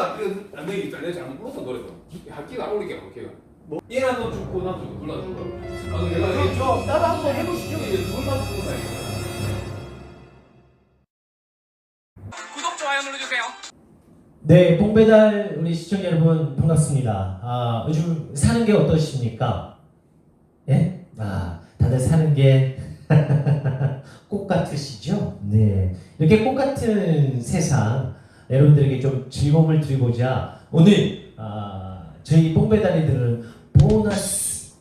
학기가 안 되기 있잖아. 내가 잘못 불렀어 노래도. 학기가 안 오르게 뭐 걔가. 얘나도 죽고 나도 죽고 불러 죽고. 아 내가 그럼 저 따라 한번 해보시죠. 두번만 죽고 다니. 구독 좋아요 눌러주세요. 네, 뽕배달 우리 시청자 여러분 반갑습니다. 아, 요즘 사는 게 어떠십니까? 예? 아, 다들 사는 게 꽃 같으시죠? 네. 이렇게 꽃 같은 세상 여러분들에게 좀 즐거움을 드리고자 오늘 아, 저희 뽕배달이 들은 보너스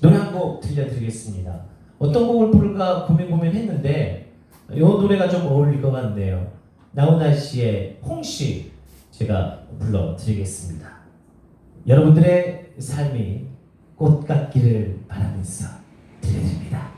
노래 한 곡 들려드리겠습니다. 어떤 곡을 부를까 고민 고민했는데 이 노래가 좀 어울릴 것 같네요. 나훈아 씨의 홍시 제가 불러드리겠습니다. 여러분들의 삶이 꽃 같기를 바라면서 들려드립니다.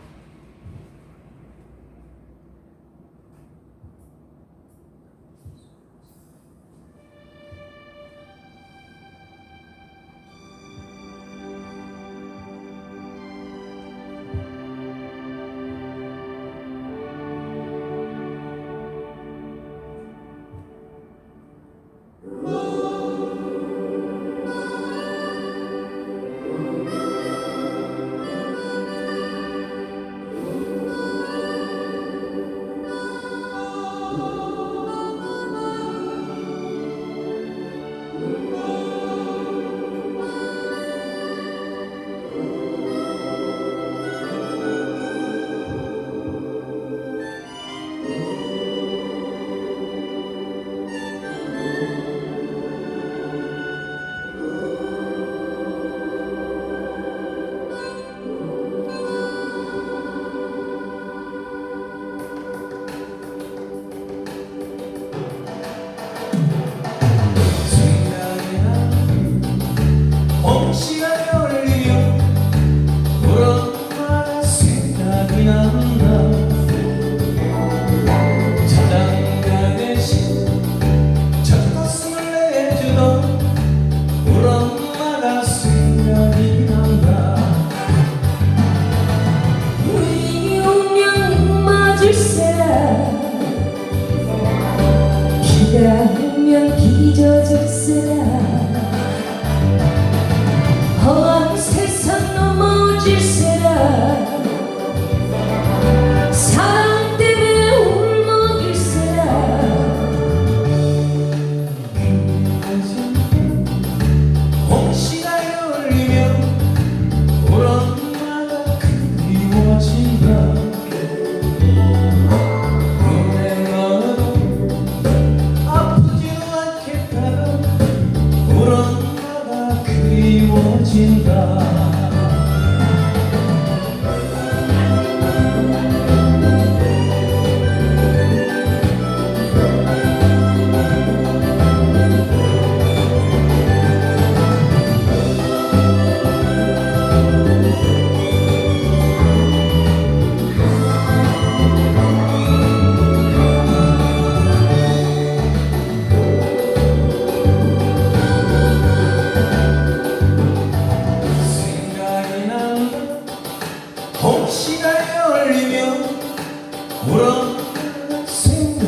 사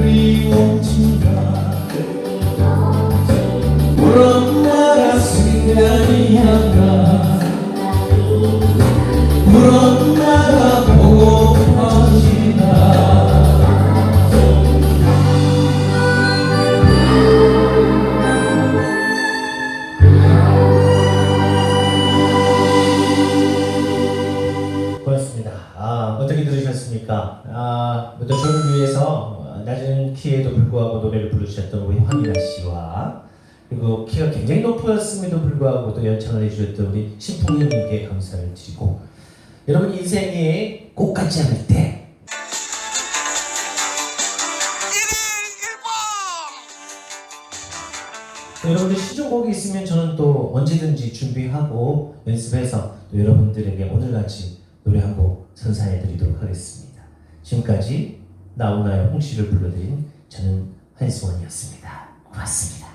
rio. 노래를 부르셨던 우리 황미라 씨와 그리고 키가 굉장히 높았음에도 불구하고 또 연창을 해주셨던 우리 신풍님께 감사를 드리고 여러분 인생이 꼭 같지 않을 때 네, 여러분들 시조곡이 있으면 저는 또 언제든지 준비하고 연습해서 또 여러분들에게 오늘같이 노래 한 곡 선사해 드리도록 하겠습니다. 지금까지 나오나요 홍씨를 불러드린 저는 한수원이었습니다. 고맙습니다.